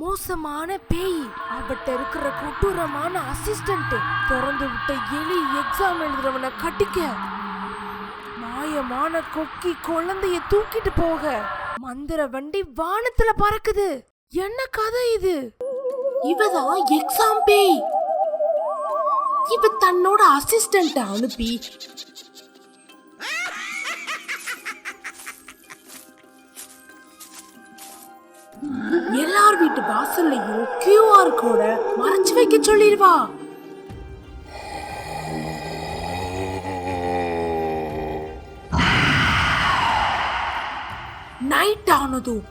மோசமான பேய். அவட்ட இருக்கிற கொடூரமான அசிஸ்டன்ட் திறந்து விட்ட எலி எக்ஸாம் எழுதுறவனை கட்டிக்க மாயமான கொக்கி குழந்தைய தூக்கிட்டு போக. மந்திர வண்டி வானத்துல பறக்குது. என்ன கதை இது? இவதான் எக்ஸாம் பேய். இவ தன்னோட அசிஸ்டன்ட் அனுப்பி. எல்லார் வீட்டு வாசல்லையும் கியூஆர் கோட மறைச்சு வைக்க சொல்லிடுவா. நைட் ஆனதும்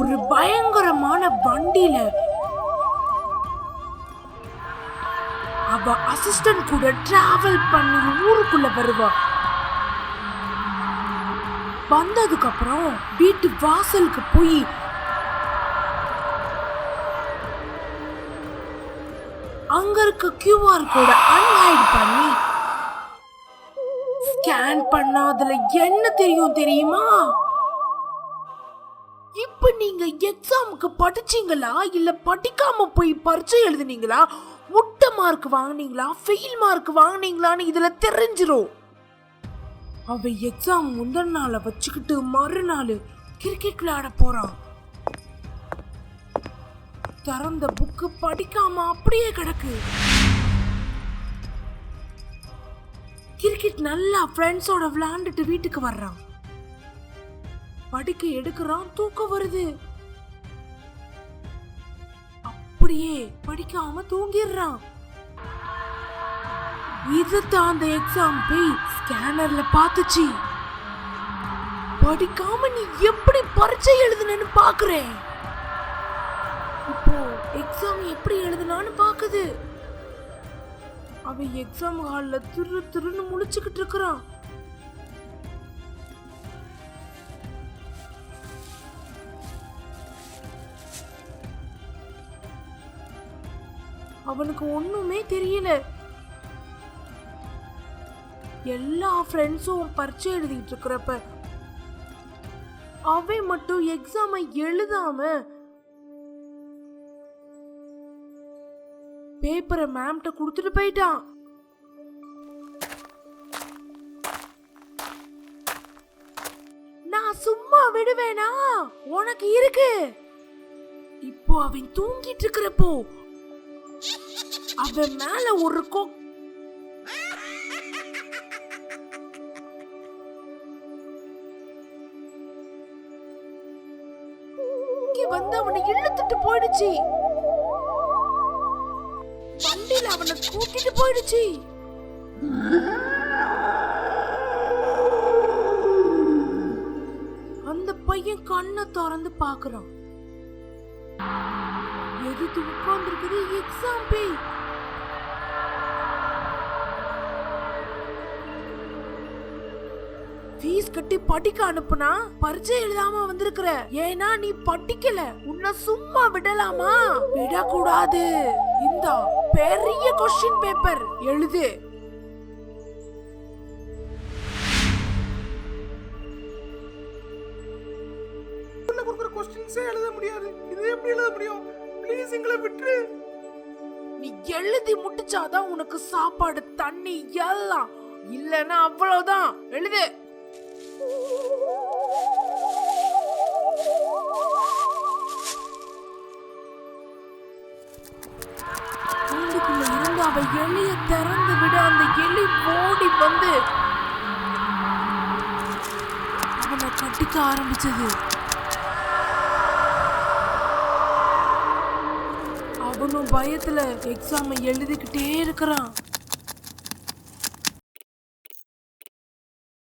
ஒரு பயங்கரமான வண்டியில அவ அசிஸ்டன்ட் கூட டிராவல் பண்ணி ஊருக்குள்ள வருவா. வந்ததுக்கு அப்புறம் வீட்டு வாசலுக்கு போய் கியூஆர் கோட அன்ஹைட் பண்ணி ஸ்கேன் பண்ணா அதுல என்ன தெரியும் தெரியுமா? இப்ப நீங்க எக்ஸாமுக்கு படிச்சீங்களா? இல்ல படிக்காம போய் பரீட்சை எழுதுனீங்களா? முட்டை மார்க் வாங்குனீங்களா? ஃபெயில் மார்க் வாங்குனீங்களான்னு இதுல தெரிஞ்சிரும். அவ எக்ஸாம் முந்தின நாளை வச்சுக்கிட்டு மறுநாள் கிரிக்கெட் விளையாட போறான் திறந்த புக்கு படிக்காம அப்படியே கிடக்கு. கிரிக்கெட் நல்லா ஃப்ரெண்ட்ஸோட விளையாண்டுட்டு வீட்டுக்கு வர்றான். படிக்க எடுக்கிறான் தூக்கம் வருது. அப்படியே படிக்காம தூங்கிடுறான். இதுதான் அந்த எக்ஸாம் போய் ஸ்கேனர்ல பார்த்துச்சு. படிக்காம நீ எப்படி பரீட்சை எழுதுனன்னு பாக்குறேன். இப்போ எக்ஸாம் எப்படி எழுதுனான்னு பார்க்குது அவன் எக்ஸாம் ஹாலில் திரு திருன்னு முழிச்சுக்கிட்டு இருக்கிறான். அவனுக்கு ஒண்ணுமே தெரியல. எல்லா ஃப்ரெண்ட்ஸும் பரிச்சை எழுதிட்டு இருக்கிறப்ப அவன் மட்டும் எக்ஸாமை எழுதாம பேப்பரை மேம்கிட்ட கொடுத்துட்டு போயிட்டான். நான் சும்மா விடுவேனா? உனக்கு இருக்கு. இப்போ அவன் தூங்கிட்டு இருக்கிறப்போ அவன் மேல ஒரு கொ இங்க வந்து அவனை இழுத்துட்டு போயிடுச்சு. அவனை கூட்டிட்டு போயிடுச்சு. அந்த பையன் கண்ணை திறந்து பாக்குறான் எதுக்கு உட்கார்ந்துருக்குது? எக்ஸாம் பேய் ஃபீஸ் கட்டி படிக்க அனுப்புனா பரீட்சை எழுதாம வந்திருக்கிற. ஏன்னா நீ படிக்கல. உன்னை சும்மா விடலாமா? விடக்கூடாது. இந்த பெரிய கொஸ்டின் பேப்பர் எழுது. கொஸ்டின்ஸே எழுத முடியாது. இது எப்படி எழுத முடியும்? ப்ளீஸ் எங்களை விட்டுரு. நீ எழுதி முடிச்சாதான் உனக்கு சாப்பாடு தண்ணி எல்லாம். இல்லனா அவ்வளவுதான். எழுது. கூண்டுக்குள்ள இருந்து அவ எலிய திறந்து விட அந்த எலி ஓடி வந்து அவனை கட்டிக்க ஆரம்பிச்சது. அவனும் பயத்துல எக்ஸாம் எழுதிக்கிட்டே இருக்கிறான்.